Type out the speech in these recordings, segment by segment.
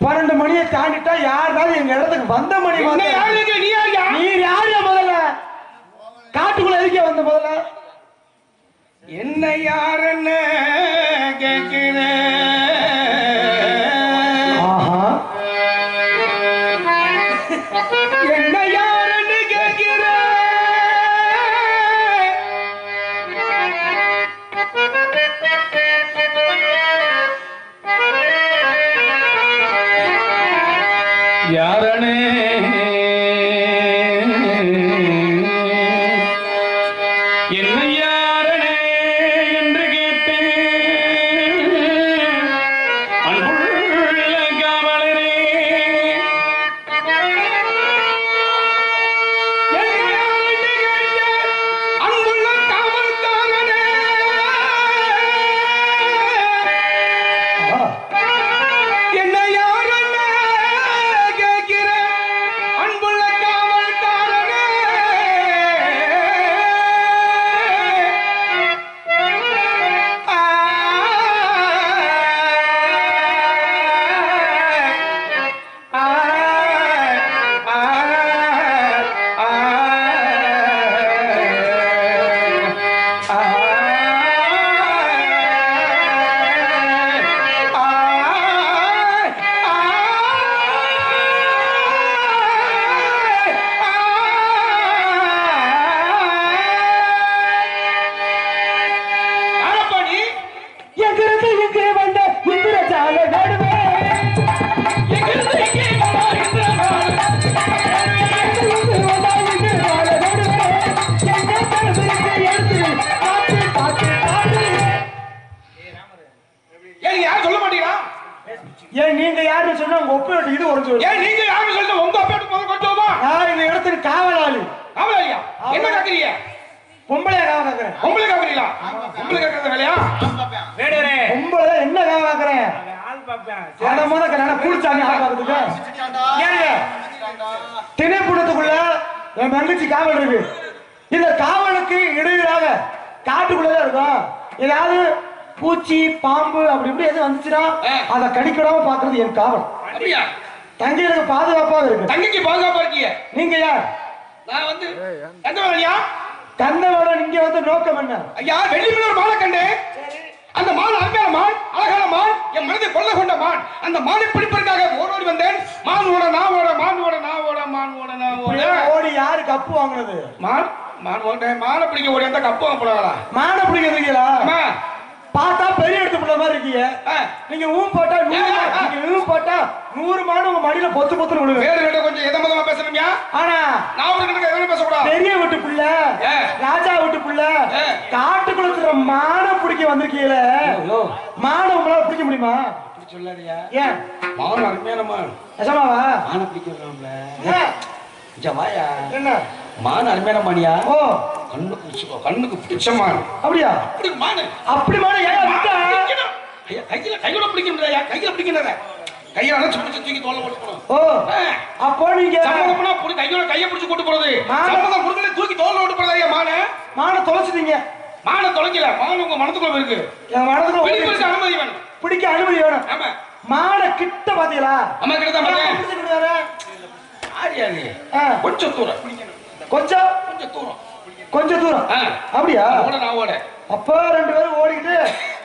பன்னெண்டு மணியை தாண்டிட்டா யாருனாலும் எங்க இடத்துக்கு வந்த மணி நீ யாரு முதல்ல? காட்டுக்குள்ள எதுக்கே வந்த முதல்ல? என்ன யாருன்னு யாருன்னு சொன்னா உங்க ஒப்பு இது உடஞ்சு வரும். ஏன் நீங்க யாரும் சொல்ல உங்க அப்பா முதல் கொஞ்சமா நான் இந்த இடத்துக்கு காவலாளி. காவலாளியா? என்ன கேக்குறீங்க பொம்பளை காவ கேக்குறேன் பொம்பளை கேக்குறீங்களா பொம்பளை கேக்குறது வேலையா? வேடுவரே பொம்பளை என்ன காவ கேக்குறேன் ஆள் பாப்பேன். அட முத கண்ணா குளிச்சாங்க ஆள் பார்க்கறதுக்கு ஏங்க? என் தங்கச்சி காவல் இருக்கு. இந்த காவலுக்கு இடையிலாக காட்டுக்குள்ளதான் இருக்கும். ஏதாவது பூச்சி பாம்பு அப்படி இப்படி எதுவும் வந்துச்சுன்னா. அதை கடிக்கிடாம பாக்குறது என் காவல். அப்படியா? தங்கை எனக்கு பாதுகாப்பாக இருக்கு. தங்கைக்கு பாதுகாப்பா இருக்கீங்க நீங்க யார்? நான் வந்து எந்த வேலையா கந்தவோட நீங்க வந்து நோக்கம் என்ன? ஐயா வெள்ளி ஒரு மாலை கண்டேன் அந்த மான் அருமையான மான் அழகான மான் என் மனதை கொள்ள கொண்ட மான். அந்த மானை பிடிப்பதற்காக ஓடோடி வந்தேன். மான் ஓட நான் ஓட மான் ஓட நான் ஓட மான் ஓட நான் ஓட. ஓடி யாரு கப்பு வாங்குனது? மான் மான் ஓட மானை பிடிக்க ஓடி அந்த கப்பு வாங்க போறாங்களா மானை பிடிக்கிறீங்களா அம்மா பார்த்தா பெரிய எடுத்து போட்ட மாதிரி இருக்கீங்க. நீங்க ஊ போட்டா. நீங்க ஊ போட்டா நூறு மாடு உங்க மடியில பொத்து பொத்துன்னு விடுவேன் வேறு கிட்ட கொஞ்சம் எதமதமா பேசணும்யா ஆனா நான் கிட்ட எதுவும் பேசக்கூடாது? பெரிய வீட்டு புள்ள. ராஜா வீட்டு புள்ள. காட்டுக்குள்ள இருக்கிற மானை பிடிக்க வந்திருக்கீங்கள? மானை உங்களால பிடிக்க முடியுமா? சொல்லாதியா ஏன் மான் அருமையான மான். நிஜமாவா மானை? இங்க வாயா. என்ன? மான் அருமையான மானியா? ஓ. கண்ணுக்கு பிடிச்ச- கண்ணுக்கு பிடிச்ச மான். அப்படியா? அப்படி மானு. அப்படி மானை ஏன் விட்டா? பிடிக்கணும். ஐயா, கையில கையோட பிடிக்க முடியாதா கையில பிடிக்கிறத கையில அணைச்சு பிடிச்சு தூக்கி தோல்ல ஓட்டணும் ஓ அப்போ நீங்க சம்மதம் பண்ணா புடி கையோட கைய பிடிச்சு கூட்டு போறது. மானை- சம்மதம் கொடுக்கல தூக்கி தோல்ல ஓட்டு போறது ஐயா மானை? மானை தொலைச்சிட்டீங்க. மானை தொலைக்கல. மான் உங்க மனத்துக்குள்ள இருக்கு. என் மனதுக்குள்ள பிடிப்பதற்கு ஓடிடுச்சு. அனுமதி வேணும். பிடிக்க அனுமதி வேணும். ஆமா. மானை கிட்ட பாத்தீங்களா? அம்மா கிட்ட தான் ஆ, கொஞ்சம் தூரம். கொஞ்சம்? கொஞ்சம் தூரம். கொஞ்சம் தூரம். அப்படியா? ஓட நான் ஓட. அப்ப ரெண்டு பேரும்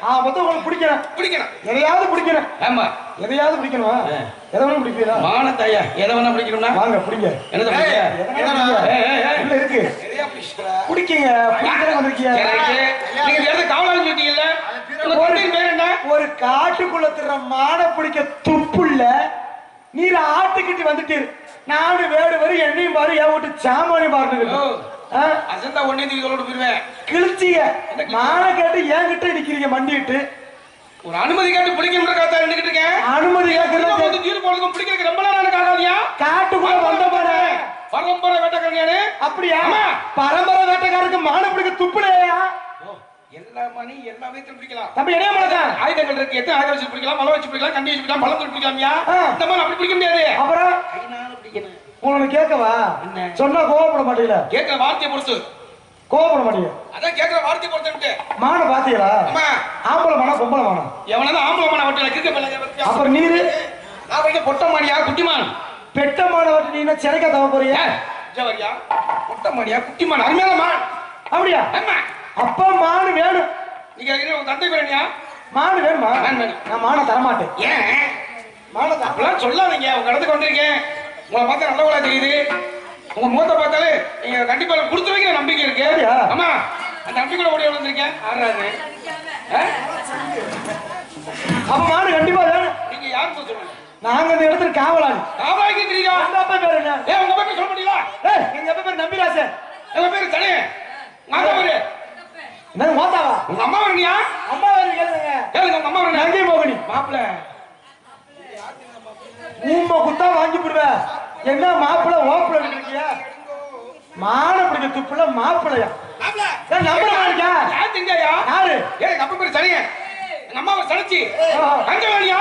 ஆ மொத்தம் உங்களுக்கு பிடிக்கிறேன் பிடிக்கணும். எதையாவது பிடிக்கிறேன் ஆமா. எதையாவது பிடிக்கணுமா. எதை வேணும் பிடிப்பீங்களா? மானத்தாயா? எதை வேணா பிடிக்கணும்னா? வாங்க பிடிங்க. வேணா. உள்ள இருக்கு. பிடிக்கீங்க. பிடிக்கிறேன் வந்திருக்கீங்க நீங்க இடத்துக்கு காவலாளி சொல்லிட்டீங்கல்ல? என்ன? ஒரு காட்டுக்குள்ள திற மானை பிடிக்க துப்புள்ள நீர் ஆட்டுக்கிட்டு வந்துட்டு நானும் வேடு வரும் என்னையும் பாரு என் வீட்டு சாமானி பாருங்க ஓ. அசந்தா ஒன்னே தூக்கி தோளோட போயிருவேன். கிழிச்சிய. மானை கேட்டு என்கிட்ட நிக்கிறீங்க மண்டிட்டு. ஒரு அனுமதி கேட்டு பிடிக்கணுன்றக்காக நின்றுகிட்டு இருக்கேன். அனுமதி கேட்கறது வந்து தீர்வு போறதுக்கும் பிடிக்கிறதுக்கு ரொம்ப நேரம் எனக்கு ஆகாதியா? காட்டுக்குள்ள வந்த பாரு. பரம்பரை வேட்டக்காரனே. அப்படியா. பரம்பரை வேட்டைக்காரருக்கு மானை பிடிக்க துப்புலையா? எல்லா மணி எல்லா விதத்திலும் பிடிக்கலாம். தம்பி என்ன முழக்கம் ஆயுதங்கள் இருக்கு எத்தனை ஆயுதம் வச்சு பிடிக்கலாம் மலை வச்சு பிடிக்கலாம் கண்டி வச்சு பிடிக்கலாம் பழம் பிடிக்கலாம்யா. இந்த மாதிரி அப்படி பிடிக்க முடியாது. அப்புறம்? உங்களை கேட்கவா? சொன்னா கோவப்பட மாட்டீங்களா? கேட்கிற வார்த்தையை பொறுத்து. கோவப்பட மாட்டீங்க. அதான் கேட்கிற வார்த்தையை பொறுத்து மானை பாத்தீங்களா ஆமா ஆம்பளை மானா பொம்பளை மானா? எவனாவது ஆம்பளை மன வட்டில கிரிக்க அப்புறம் நீரு? அவங்க பொட்டை மாடியா குட்டிமான்? பெட்ட மாணவர்கிட்ட நீ என்ன சிறைக்க தவ போறியா? ஜவரியா பொட்டை மாடியா குட்டிமான் அருமையான மான். அப்படியா? அப்பா மானு வேணும். நீங்க உங்க தந்தை பேரணியா மானு வேணுமா. நான் மானை தரமாட்டேன். ஏன்? மானை அப்படிலாம் சொல்லாதீங்க. உங்க இடத்துக்கு வந்திருக்கேன். உங்களை பார்த்தா நல்லவங்களா தெரியுது. உங்க முகத்தை பார்த்தாலே நீங்க கண்டிப்பா கொடுத்துருவீங்க நம்பிக்கை இருக்கு? ஆமா அந்த நம்பிக்கையோட ஓடி வந்திருக்கேன். ஆடுறாரு. ஆ? அப்ப மானு கண்டிப்பா நீங்க யாருக்கு சொல்லுங்க? நாங்க இந்த இடத்துல காவலாளி. காவலாக்கி தெரியுதா? உங்க அப்பா பேர் என்ன? ஏன் உங்க பேர் சொல்ல முடியல ஏய், எங்க அப்பா பேர் நம்பிராசன் உங்க பேரு தனே. அம்மா பேரு. என்னது மோத்தாவா உங்க அம்மா வரணியா? அம்மா பேர் கேளுங்க. கேளுங்க உங்க அம்மா வரணியா? நங்கை மோகினி மாப்பிள்ள. ஊம்ப குத்தா வாங்கி போடுவேன். என்ன மாப்பிள்ள ஓப்பிள்ள இருக்கியா? மான பிடிக்க துப்புல மாப்பிள்ளையா? ஏய், நம்புற மாட்டியா யார் தெரிஞ்சாயா யாரு? ஏய் எங்க அப்பா பேரு தனியே எங்க அம்மா சனிச்சு வரணியா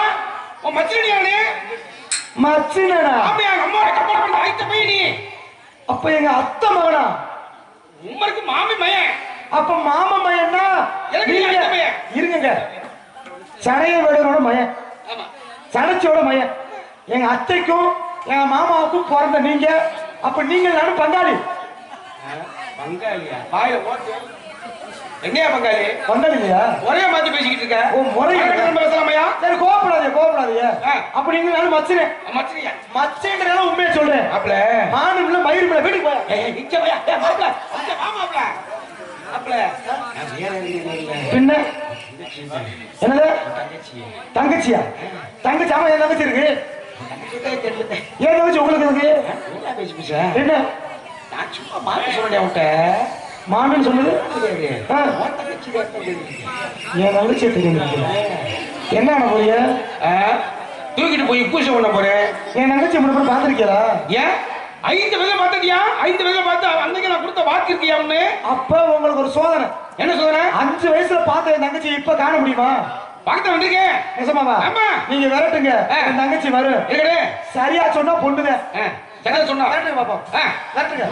உன் மச்சிரணியானே மச்சினடா அப்படியா எங்க அம்மாவோட கப்பல் பண்ண ஆயிட்ட போய் நீ? அப்ப எங்க அத்தை மகனா? உமருக்கு மாமி மயன் அப்ப மாமா மயன்னா எனக்கு நீங்க. இருங்கங்க. சடைய வேடனோட மயன் ஆமா. சடைச்சோட மயன் எங்க அத்தைக்கும் எங்க மாமாவுக்கும் பிறந்த நீங்க அப்ப நீங்க நானும் பங்காளி. பங்காளியா? வாயில ஓட்டு என்னையா பங்காளி? பங்காளி இல்லையா ஒரே மாத்தி பேசிக்கிட்டு இருக்க. ஓ, முறை பேசலாமையா சரி கோவப்படாதீங்க கோவப்படாதீங்க. ஆ. அப்ப நீங்க நானும் மச்சினேன். மச்சிரியா மச்சேன்றதால உண்மையை சொல்றேன். மாப்பிள்ள மானும் இல்ல மயிரும் இல்ல வீட்டுக்கு போய் மாப்பிள்ள நான் வேற எங்கேயும் இல்ல பின்ன? என்னது? தங்கச்சியா? தங்கச்சி ஆமா என் தங்கச்சி இருக்கு. ஏன் தங்கச்சி உங்களுக்கு இருக்கு என்ன நான் சும்மா ஆ, உன் தங்கச்சி தான் தெரியுது. என் தங்கச்சியை தெரியும் என்ன பண்ண போறீங்க? ஆ? தூக்கிட்டு போய் பூசை பண்ண போறேன். என் தங்கச்சி முன்ன போய் பாத்திருக்கீங்களா ஏன்? ஐந்து விதம் பார்த்ததியா ஐந்து விதம் பார்த்து அன்னைக்கு நான் கொடுத்த வாக்கு இருக்கியா அப்ப உங்களுக்கு ஒரு சோதனை. என்ன சொல்றேன் அஞ்சு வயசுல பார்த்த என் தங்கச்சி இப்ப காண முடியுமா? பக்கத்துல வந்திருக்கேன் நிஜமாவா ஆமா. நீங்க விரட்டுங்க. என் தங்கச்சி இருக்கடே சரியா சொன்னா பொண்ணுதான் சரியா சொன்னா. விரட்டுங்க பாப்போம். விரட்டுங்க.